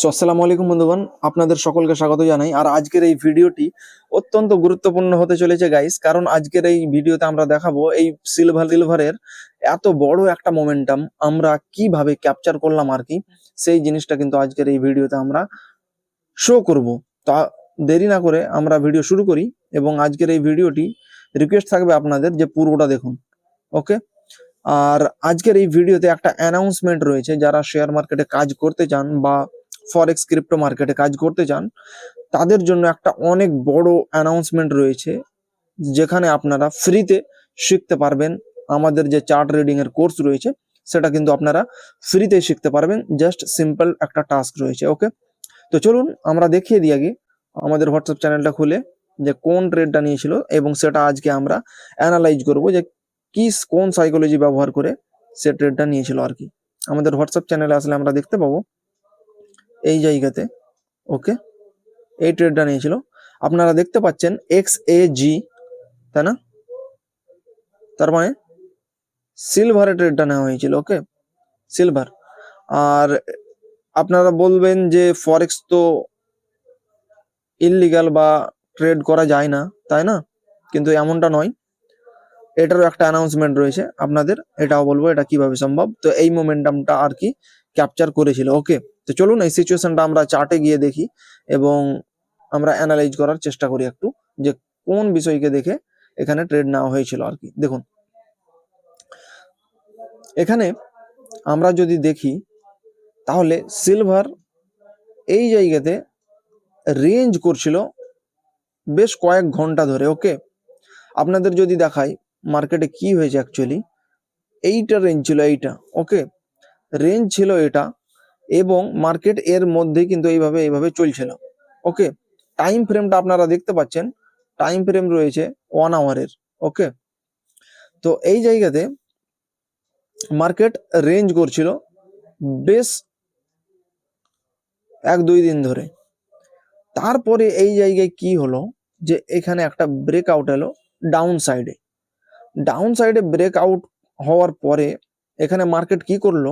So আসসালামু আলাইকুম বন্ধুগণ, আপনাদের সকলকে স্বাগত জানাই। আর আজকের এই ভিডিওটি অত্যন্ত গুরুত্বপূর্ণ হতে চলেছে গাইস কারণ আজকের এই ভিডিওতে আমরা দেখাবো এই সিলভার সিলভারের এত বড় একটা মোমেন্টাম আমরা কীভাবে ক্যাপচার করলাম আর কি। সেই জিনিসটা কিন্তু আজকের এই ভিডিওতে আমরা শো করব। তা দেরি না করে আমরা ভিডিও শুরু করি এবং আজকের এই ভিডিওটি রিকোয়েস্ট থাকবে আপনাদের যে পুরোটা দেখুন ওকে আর আজকের এই ভিডিওতে একটা অ্যানাউন্সমেন্ট রয়েছে, যারা শেয়ার মার্কেটে কাজ করতে চান বা ফরেক্স ক্রিপ্টো মার্কেটে কাজ করতে চান, তাদের জন্য একটা অনেক বড় অ্যানাউন্সমেন্ট রয়েছে, যেখানে আপনারা ফ্রিতে শিখতে পারবেন আমাদের যে চার্ট রিডিং এর কোর্স রয়েছে, সেটা কিন্তু আপনারা ফ্রিতে শিখতে পারবেন জাস্ট সিম্পল একটা টাস্ক রয়েছে ওকে তো চলুন আমরা দেখিয়ে দিই আগে আমাদের হোয়াটসঅ্যাপ চ্যানেলটা খুলে, যে কোন ট্রেডটা নিয়েছিল এবং সেটা আজকে আমরা অ্যানালাইজ করব যে কি, কোন সাইকোলজি ব্যবহার করে সে ট্রেডটা নিয়েছিল আর কি। আমাদের হোয়াটসঅ্যাপ চ্যানেলে আসলে আমরা দেখতে পাবো। এই জায়গাতে, ওকে? এই ট্রেডটা নিয়েছিল। আপনারা দেখতে পাচ্ছেন এক্স এ জি তাই না? তার মানে সিলভারে ট্রেডটা নেওয়া হয়েছিল, ওকে? সিলভার আর আপনারা বলবেন যে ফরেক্স তো ইললিগাল বা ট্রেড করা যায় না, তাই না? কিন্তু এমনটা নয়। এটারও একটা অ্যানাউন্সমেন্ট রয়েছে, আপনাদের এটাও বলব, এটা কীভাবে সম্ভব? তো এই মোমেন্টামটা আর কি ক্যাপচার করেছিল। ওকে তো চলুন এই সিচুয়েশনটা আমরা চার্টে গিয়ে দেখি এবং আমরা অ্যানালাইজ করার চেষ্টা করি একটু যে কোন বিষয়কে দেখে এখানে ট্রেড নেওয়া হয়েছিল আর কি। দেখুন, এখানে আমরা যদি দেখি, তাহলে সিলভার এই জায়গাতে রেঞ্জ করছিল বেশ কয়েক ঘণ্টা ধরে। ওকে আপনাদের যদি দেখাই মার্কেটে কি হয়েছে অ্যাকচুয়ালি এইটা রেঞ্জ ছিল, এইটা। ওকে রেঞ্জ ছিল এটা এবং মার্কেট এর মধ্যে কিন্তু এইভাবে এইভাবে চলছিল। ওকে টাইম ফ্রেমটা আপনারা দেখতে পাচ্ছেন। টাইম ফ্রেম রয়েছে ওয়ান আওয়ারের ওকে তো এই জায়গাতে মার্কেট রেঞ্জ করছিল বেশ এক দুই দিন ধরে। তারপরে এই জায়গায় কি হলো যে এখানে একটা ব্রেক আউট এলো ডাউন সাইডে ডাউন সাইডে ব্রেক আউট হওয়ার পরে এখানে মার্কেট কি করল?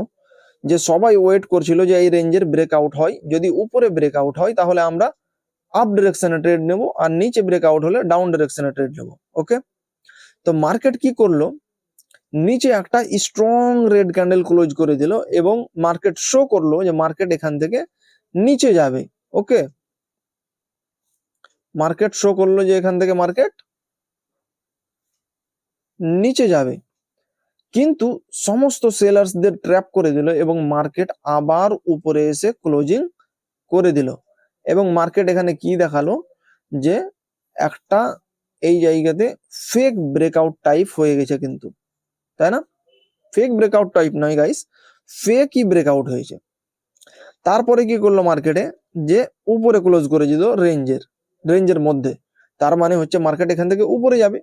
যে সবাই ওয়েট করছিল যে এই রেঞ্জের ব্রেক আউট হয়। যদি উপরে ব্রেক আউট হয়, তাহলে আমরা আপ ডিরেকশনে ট্রেড নেব আর নিচে ব্রেক আউট হলে ডাউন ডিরেকশনে ট্রেড নেব ওকে তো মার্কেট কি করল? নিচে একটা স্ট্রং রেড ক্যান্ডেল ক্লোজ করে দিল এবং মার্কেট শো করল যে মার্কেট এখান থেকে নিচে যাবে ওকে মার্কেট শো করল যে এখান থেকে মার্কেট নিচে যাবে। কিন্তু সমস্ত সেলার্সদের ট্র্যাপ করে দিল এবং মার্কেট আবার উপরে এসে ক্লোজিং করে দিল। এবং মার্কেট এখানে কি দেখাল? যে একটা এই জায়গাতে ফেক ব্রেকআউট টাইপ হয়ে গেছে কিন্তু, তাই না? ফেক ব্রেকআউট টাইপ নয় গাইস ফেকই ব্রেকআউট হয়েছে। তারপরে কি করল মার্কেটে? যে উপরে ক্লোজ করে দিল রেঞ্জের রেঞ্জের মধ্যে। তার মানে হচ্ছে মার্কেট এখান থেকে উপরে যাবে।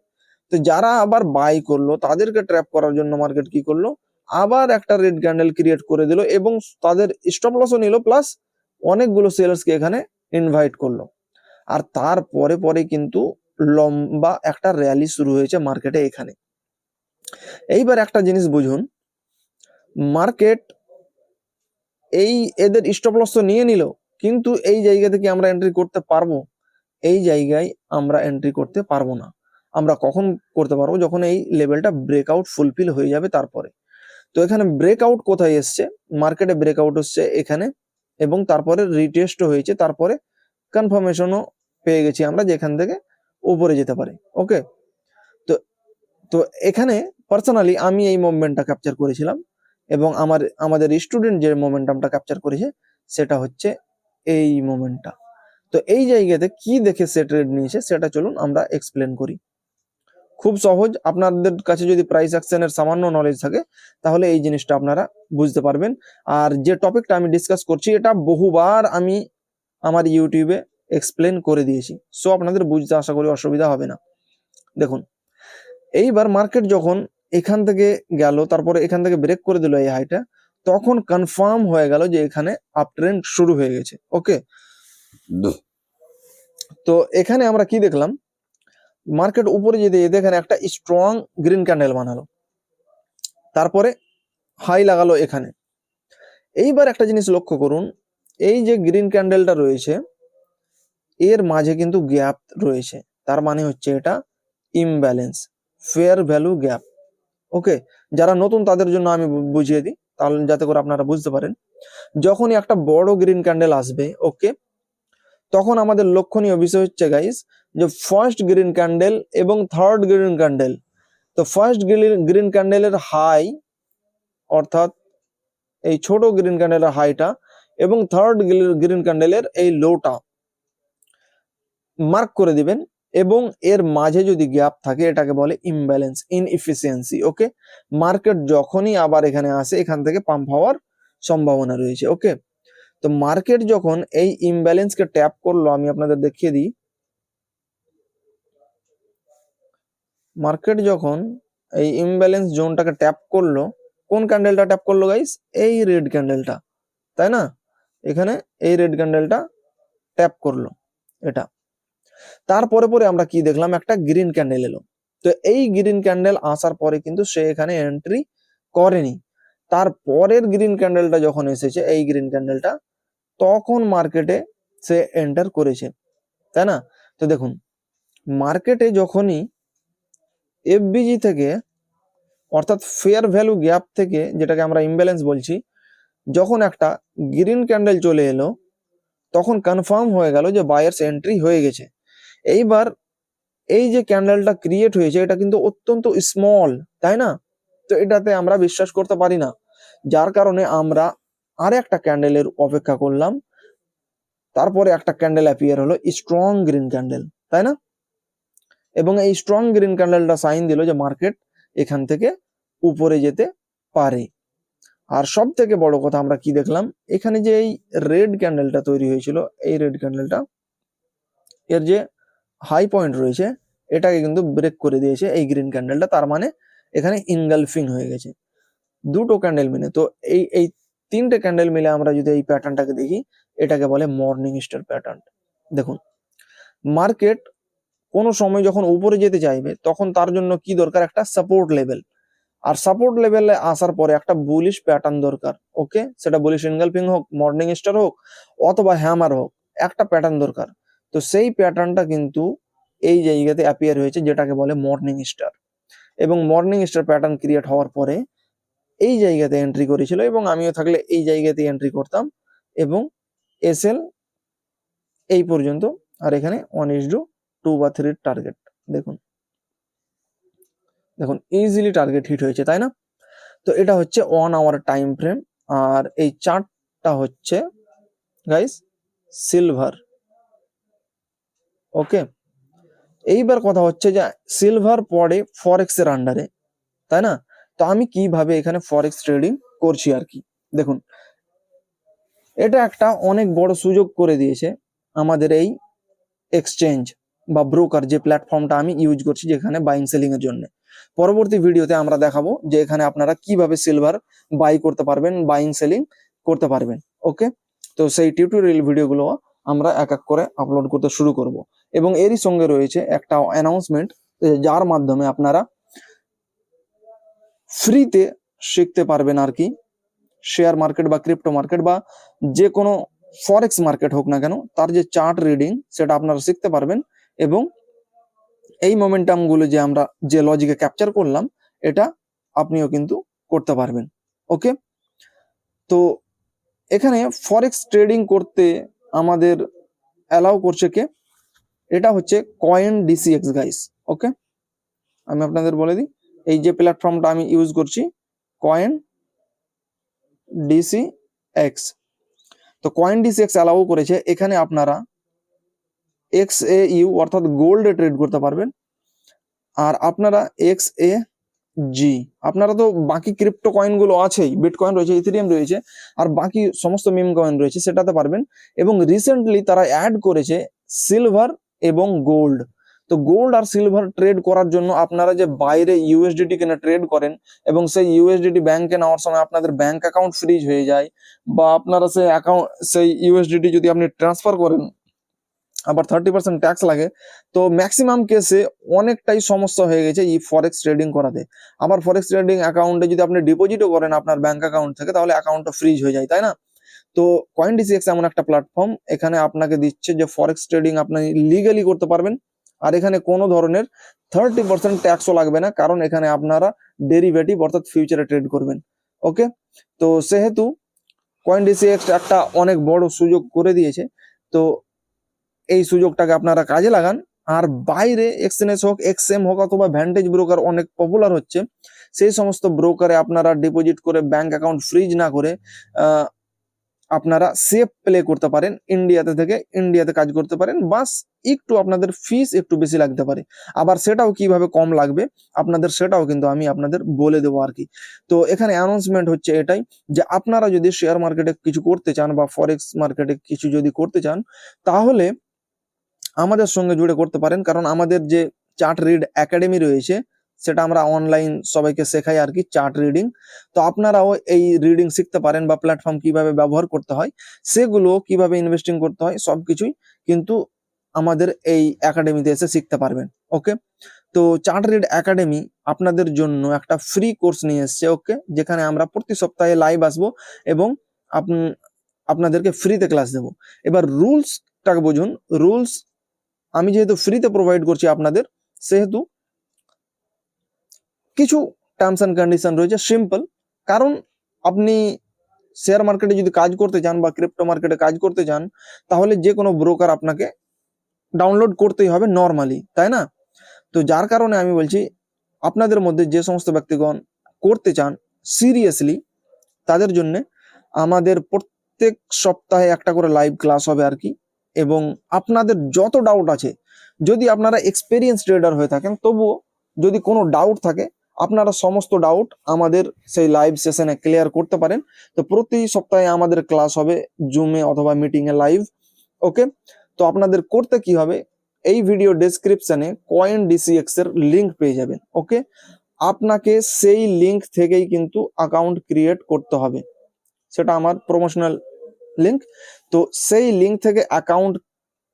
তো যারা আবার বাই করল, তাদেরকে ট্র্যাপ করার জন্য মার্কেট কি করল? আবার একটা রেড ক্যান্ডেল ক্রিয়েট করে দিল এবং তাদের স্টপ লসও নিল প্লাস অনেকগুলো সেলার্সকে এখানে ইনভাইট করল। আর তারপরে পরে কিন্তু লম্বা একটা র্যালি শুরু হয়েছে মার্কেটে এখানে। এইবার একটা জিনিস বুঝুন মার্কেট এই এদের স্টপ লস তো নিয়ে নিল, কিন্তু এই জায়গা থেকে আমরা এন্ট্রি করতে পারব? এই জায়গায় আমরা এন্ট্রি করতে পারব না। আমরা কখন করতে পারব যখন এই লেভেলটা ব্রেকআউট ফুলফিল হয়ে যাবে তারপরে। তো এখানে ব্রেকআউট কোথায় এসছে? মার্কেটে ব্রেকআউট হচ্ছে এখানে এবং তারপরে রিটেস্টও হয়েছে, তারপরে কনফার্মেশনও পেয়ে গেছি আমরা যেখান থেকে উপরে যেতে পারি ওকে তো তো এখানে পার্সোনালি আমি এই মুভমেন্টটা ক্যাপচার করেছিলাম এবং আমার, আমাদের স্টুডেন্ট যে মোমেন্টামটা ক্যাপচার করেছে সেটা হচ্ছে এই মোমেন্টটা তো এই জায়গাতে কি দেখে সে ট্রেড নিয়েছে সেটা চলুন আমরা এক্সপ্লেন করি। খুব সহজ। আপনাদের কাছে যদি প্রাইস অ্যাকশনের সামান্য নলেজ থাকে তাহলে এই জিনিসটা আপনারা বুঝতে পারবেন। আর যে টপিকটা আমি ডিসকাস করছি এটা বহুবার আমি আমার ইউটিউবে এক্সপ্লেন করে দিয়েছি। সো আপনাদের বুঝতে আশা করি অসুবিধা হবে না। দেখুন এইবার মার্কেট যখন এখান থেকে গেল তারপরে এখান থেকে ব্রেক করে দিল এই হাইটা তখন কনফার্ম হয়ে গেল যে এখানে আপ ট্রেন্ড শুরু হয়ে গেছে। ওকে তো এখানে আমরা কি দেখলাম? মার্কেট উপরে যেতে এখানে একটা স্ট্রং গ্রিন ক্যান্ডেল বানালো। তারপরে হাই লাগালো এখানে। এইবার একটা জিনিস লক্ষ্য করুন, এই যে গ্রিন ক্যান্ডেলটা রয়েছে, এর মাঝে কিন্তু গ্যাপ রয়েছে। তার মানে হচ্ছে এটা imbalance fair value gap okay যারা নতুন তাদের জন্য আমি বুঝিয়ে দিই, তাহলে যাতে করে আপনারা বুঝতে পারেন। যখনই একটা বড় গ্রিন ক্যান্ডেল আসবে ওকে তখন আমাদের লক্ষণীয় বিষয় হচ্ছে গাইস যে ফার্স্ট গ্রিন ক্যান্ডেল এবং থার্ড গ্রিন ক্যান্ডেল তো ফার্স্ট গ্রিন ক্যান্ডেলের হাই অর্থাৎ এই ছোট গ্রিন ক্যান্ডেলের হাইটা এবং থার্ড গ্রিন ক্যান্ডেলের এই লোটা মার্ক করে দিবেন এবং এর মাঝে যদি গ্যাপ থাকে, এটাকে বলে imbalance in inefficiency okay market যখনই আবার এখানে আসে, এখান থেকে পাম্প হওয়ার সম্ভাবনা রয়েছে ওকে তো মার্কেট যখন এই ইমব্যালেন্সকে ট্যাপ করল, আমি আপনাদের দেখিয়ে দিই। মার্কেট যখন এই ইমব্যালেন্স জোনটাকে ট্যাপ করল, কোন ক্যান্ডেলটা ট্যাপ করল গাইস এই রেড ক্যান্ডেলটা তাই না? এখানে এই রেড ক্যান্ডেলটা ট্যাপ করল, এটা। তারপরে পরে আমরা কি দেখলাম? একটা গ্রিন ক্যান্ডেল এলো। তো এই গ্রিন ক্যান্ডেল আসার পরে কিন্তু সে এখানে এন্ট্রি করেনি। তার পরের গ্রিন ক্যান্ডেলটা যখন এসেছে, এই গ্রিন ক্যান্ডেলটা তখন মার্কেটে সে এন্টার করেছে, তাই না? তো দেখুন, মার্কেটে যখনই এফবিজি থেকে, অর্থাৎ ফেয়ার ভ্যালু গ্যাপ থেকে, যেটাকে আমরা ইমব্যালেন্স বলছি, যখন একটা গ্রিন ক্যান্ডেল চলে এলো, তখন কনফার্ম হয়ে গেল যে বায়ার্স এন্ট্রি হয়ে গেছে। এইবার এই যে ক্যান্ডেলটা ক্রিয়েট হয়েছে, এটা কিন্তু অত্যন্ত স্মল তাই না? তো এটাতে আমরা বিশ্বাস করতে পারি না। যার কারণে আমরা আর একটা ক্যান্ডেলের অপেক্ষা করলাম। তারপরে একটা ক্যান্ডেল অ্যাপিয়ার হলো স্ট্রং গ্রিন ক্যান্ডেল তাই না? এবং এই স্ট্রং গ্রিন ক্যান্ডেলটা সাইন দিল যে মার্কেট এখান থেকে উপরে যেতে পারে। আর সব থেকে বড় কথা আমরা কি দেখলাম? এখানে যে এই রেড ক্যান্ডেলটা তৈরি হয়েছিল, এই রেড ক্যান্ডেলটা এর যে হাই পয়েন্ট রয়েছে, এটাকে কিন্তু ব্রেক করে দিয়েছে এই গ্রিন ক্যান্ডেলটা তার মানে এখানে ইনগালফিং হয়ে গেছে। দুটো ক্যান্ডেল মিলে তো এই এই তিনটে ক্যান্ডেল মিলে আমরা যদি এই প্যাটার্নটাকে দেখি, এটাকে বলে মর্নিং স্টার প্যাটার্ন দেখুন মার্কেট কোনো সময় যখন উপরে যেতে চাইবে, তখন তার জন্য কি দরকার? একটা সাপোর্ট লেভেল আর সাপোর্ট লেভেলে আসার পরে একটা বুলিশ প্যাটার্ন দরকার ওকে সেটা বুলিশ ইনগালফিং হোক মর্নিং স্টার হোক, অথবা হ্যামার হোক, একটা প্যাটার্ন দরকার। তো সেই প্যাটার্নটা কিন্তু এই জায়গাতে অ্যাপিয়ার হয়েছে, যেটাকে বলে মর্নিং স্টার এবং মর্নিং স্টার প্যাটার্ন ক্রিয়েট হওয়ার পরে এই জায়গাতে এন্ট্রি করেছিল এবং আমিও থাকলে এই জায়গাতে এন্ট্রি করতাম এবং এসএল এই পর্যন্ত। আর এখানে ওয়ান ইস টু টু বা থ্রির টার্গেট দেখুন। দেখুন ইজিলি টার্গেট হিট হয়েছে, তাই না? তো এটা হচ্ছে ওয়ান আওয়ার টাইম ফ্রেম আর এই চার্টটা হচ্ছে গাইস সিলভার ওকে এইবার কথা হচ্ছে যে সিলভার পড়ে ফরেক্স এর আন্ডারে তাই না? তো আমি কীভাবে এখানে ফরেক্স ট্রেডিং করছি আর কি? দেখুন, এটা একটা অনেক বড় সুযোগ করে দিয়েছে আমাদের এই এক্সচেঞ্জ বা ব্রোকার যে প্ল্যাটফর্মটা আমি ইউজ করছি যেখানে বাইং সেলিং এর জন্য। পরবর্তী ভিডিওতে আমরা দেখাবো যে এখানে আপনারা কীভাবে সিলভার বাই করতে পারবেন বাইং সেলিং করতে পারবেন ওকে তো সেই টিউটোরিয়াল ভিডিওগুলো আমরা এক এক করে আপলোড করতে শুরু করব। এবং এরই সঙ্গে রয়েছে একটা অ্যানাউন্সমেন্ট যার মাধ্যমে আপনারা ফ্রিতে শিখতে পারবেন আর কি। শেয়ার মার্কেট বা ক্রিপ্টো মার্কেট বা যে কোনো ফরেক্স মার্কেট হোক না কেন, তার যে চার্ট রিডিং সেটা আপনারা শিখতে পারবেন এবং এই মোমেন্টামগুলো যে আমরা যে লজিকে ক্যাপচার করলাম, এটা আপনিও কিন্তু করতে পারবেন। ওকে? তো এখানে ফরেক্স ট্রেডিং করতে আমাদের অ্যালাউ করছে কে? এটা হচ্ছে কয়েন ডিসিএক্স গাইস ওকে? আমি আপনাদের বলে দিই। এই যে প্ল্যাটফর্মটা আমি ইউজ করছি কয়েন ডিসি এক্স তো কয়েন ডিসি এক্স অ্যালাউ করেছে, এখানে আপনারা এক্স এ ইউ অর্থাৎ গোল্ডে ট্রেড করতে পারবেন। আর আপনারা এক্স এ জি আপনারা তো বাকি ক্রিপ্টো কয়েনগুলো আছেই বিট কয়েন রয়েছে ইথেরিয়াম রয়েছে, আর বাকি সমস্ত মিম কয়েন রয়েছে, সেটাতে পারবেন। এবং রিসেন্টলি তারা অ্যাড করেছে সিলভার এবং গোল্ড তো গোল্ড আর সিলভার ট্রেড করার জন্য আপনারা যে বাইরে ইউএসডিটি কিনে ট্রেড করেন এবং সেই ইউএসডিটি ব্যাংকে নেওয়ার সময় আপনাদের ব্যাংক অ্যাকাউন্ট ফ্রিজ হয়ে যায় বা আপনারা সেই অ্যাকাউন্ট সেই ইউএসডিটি যদি আপনি ট্রান্সফার করেন, আবার থার্টি পার্সেন্ট ট্যাক্স লাগে, তো ম্যাক্সিমাম কেসে অনেকটাই সমস্যা হয়ে গেছে এই ফরেক্স ট্রেডিং করাতে। আবার ফরেক্স ট্রেডিং অ্যাকাউন্টে যদি আপনি ডিপোজিটও করেন আপনার ব্যাংক অ্যাকাউন্ট থেকে, তাহলে অ্যাকাউন্টটা ফ্রিজ হয়ে যায়, তাই না? তো কয়েন ডিসিএক্স এমন একটা প্ল্যাটফর্ম এখানে আপনাকে দিচ্ছে যে ফরেক্স ট্রেডিং আপনি লিগালি করতে পারবেন। আর এখানে কোনো ধরনের থার্টি পার্সেন্ট ট্যাক্সও লাগবে না, কারণ এখানে আপনারা ডেরিভেটিভ অর্থাৎ ফিউচারে ট্রেড করবেন ওকে তো সেহেতু কয়েন একটা অনেক বড় সুযোগ করে দিয়েছে, তো এই সুযোগটাকে আপনারা কাজে লাগান। আর বাইরে এক্সচেঞ্জ হোক এক্সএম হোক অথবা ভ্যান্টেজ ব্রোকার অনেক পপুলার হচ্ছে, সেই সমস্ত ব্রোকারে আপনারা ডিপোজিট করে ব্যাংক অ্যাকাউন্ট ফ্রিজ না করে আপনারা সেফ প্লে করতে পারেন ইন্ডিয়াতে থেকে ইন্ডিয়াতে কাজ করতে পারেন। বাস একটু আপনাদের ফিস একটু বেশি লাগতে পারে। আবার সেটাও কীভাবে কম লাগবে, আপনাদের সেটাও কিন্তু আমি আপনাদের বলে দেবো আর কি। তো এখানে অ্যানাউন্সমেন্ট হচ্ছে এটাই যে আপনারা যদি শেয়ার মার্কেটে কিছু করতে চান বা ফরেক্স মার্কেটে কিছু যদি করতে চান, তাহলে আমাদের সঙ্গে জুড়ে করতে পারেন। কারণ আমাদের যে চার্ট রিড একাডেমি রয়েছে সেটা আমরা অনলাইন সবাইকে শেখাই আর কি চার্ট রিডিং তো আপনারাও এই রিডিং শিখতে পারেন বা প্ল্যাটফর্ম কীভাবে ব্যবহার করতে হয়, সেগুলো কীভাবে ইনভেস্টিং করতে হয় সব কিছুই কিন্তু আমাদের এই একাডেমিতে এসে শিখতে পারবেন ওকে তো চার্ট রিড একাডেমি আপনাদের জন্য একটা ফ্রি কোর্স নিয়ে এসছে ওকে যেখানে আমরা প্রতি সপ্তাহে লাইভ আসব এবং আপ- আপনাদেরকে ফ্রিতে ক্লাস দেবো। এবার রুলসটাকে বুঝুন। রুলস আমি যেহেতু ফ্রিতে প্রোভাইড করছি আপনাদের, সেহেতু কিছু টার্মস অ্যান্ড কন্ডিশন রয়েছে সিম্পল কারণ আপনি শেয়ার মার্কেটে যদি কাজ করতে চান বা ক্রিপ্টো মার্কেটে কাজ করতে চান, তাহলে যে কোনো ব্রোকার আপনাকে ডাউনলোড করতেই হবে নর্মালি তাই না? তো যার কারণে আমি বলছি, আপনাদের মধ্যে যে সমস্ত ব্যক্তিগণ করতে চান সিরিয়াসলি তাদের জন্য আমাদের প্রত্যেক সপ্তাহে একটা করে লাইভ ক্লাস হবে আর কি। এবং আপনাদের যত ডাউট আছে, যদি আপনারা এক্সপেরিয়েন্স ট্রেডার হয়ে থাকেন, তবুও যদি কোনো ডাউট থাকে আপনারা সমস্ত ডাউট আমাদের সেই লাইভ সেশনে ক্লিয়ার করতে পারেন। তো প্রতি সপ্তাহে আমাদের ক্লাস হবে জুমে অথবা মিটিং এ লাইভ ওকে তো আপনাদের করতে কি হবে? এই ভিডিও ডেসক্রিপশনে কয়েন ডিসিএক্স এর লিংক পেয়ে যাবেন ওকে আপনাকে সেই লিংক থেকেই কিন্তু অ্যাকাউন্ট ক্রিয়েট করতে হবে। সেটা আমার প্রমোশনাল লিংক তো সেই লিংক থেকে অ্যাকাউন্ট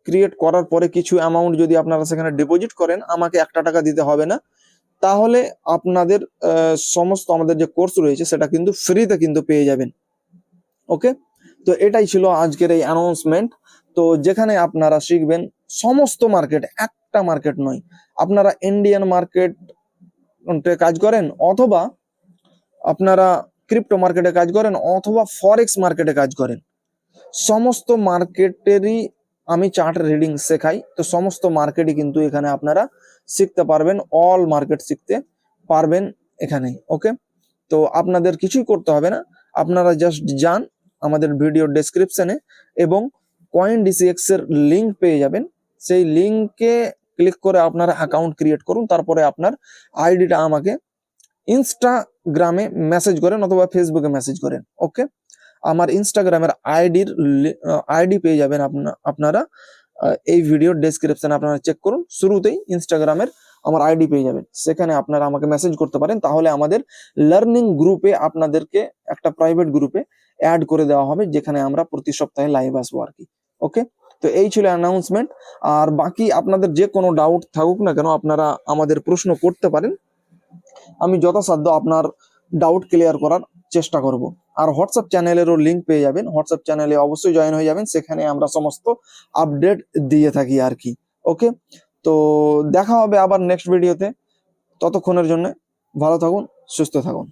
ক্রিয়েট করার পরে কিছু অ্যামাউন্ট যদি আপনারা সেখানে ডিপোজিট করেন, আমাকে একটা টাকা দিতে হবে না। তাহলে আপনাদের সমস্ত আমাদের যে কোর্স রয়েছে সেটা কিন্তু ফ্রিতে কিন্তু পেয়ে যাবেন। ওকে তো এটাই ছিল আজকের এই অ্যানাউন্সমেন্ট তো যেখানে আপনারা শিখবেন সমস্ত মার্কেট একটা মার্কেট নয়। আপনারা ইন্ডিয়ান মার্কেট কাজ করেন অথবা আপনারা ক্রিপ্টো মার্কেটে কাজ করেন অথবা ফরেক্স মার্কেটে কাজ করেন। সমস্ত মার্কেটেরই আমি চার্ট রিডিং শেখাই। তো সমস্ত মার্কেটই কিন্তু এখানে আপনারা শিখতে পারবেন অল মার্কেট শিখতে পারবেন এখানে ওকে তো আপনাদের কিছুই করতে হবে না। আপনারা জাস্ট যান আমাদের ভিডিও ডেসক্রিপশনে এবং কয়েন ডিসিএক্স এর লিঙ্ক পেয়ে যাবেন। সেই লিঙ্কে ক্লিক করে আপনারা অ্যাকাউন্ট ক্রিয়েট করুন, তারপরে আপনার আইডিটা আমাকে ইনস্টাগ্রামে মেসেজ করেন অথবা ফেসবুকে মেসেজ করেন ওকে আমার ইনস্টাগ্রামের আইডির আইডি পেয়ে যাবেন আপনা- আপনারা। এই ভিডিও ডেসক্রিপশনে আপনারা চেক করুন। শুরুতেই ইনস্টাগ্রামের আমার আইডি পেয়ে যাবেন। সেখানে আপনারা আমাকে মেসেজ করতে পারেন। তাহলে আমাদের লার্নিং গ্রুপে আপনাদেরকে একটা প্রাইভেট গ্রুপে অ্যাড করে দেওয়া হবে, যেখানে আমরা প্রতি সপ্তাহে লাইভ আসব আর কি। ওকে তো এই ছিল অ্যানাউন্সমেন্ট আর বাকি আপনাদের যে কোনো ডাউট থাকুক না কেন, আপনারা আমাদের প্রশ্ন করতে পারেন। আমি যথাসাধ্য আপনার ডাউট ক্লিয়ার করার চেষ্টা করব। আর হোয়াটসঅ্যাপ চ্যানেলেরও লিঙ্ক পেয়ে যাবেন। হোয়াটসঅ্যাপ চ্যানেলে অবশ্যই জয়েন হয়ে যাবেন। সেখানে আমরা সমস্ত আপডেট দিয়ে থাকি আর কি। ওকে তো দেখা হবে আবার নেক্সট ভিডিওতে ততক্ষণের জন্য ভালো থাকুন, সুস্থ থাকুন।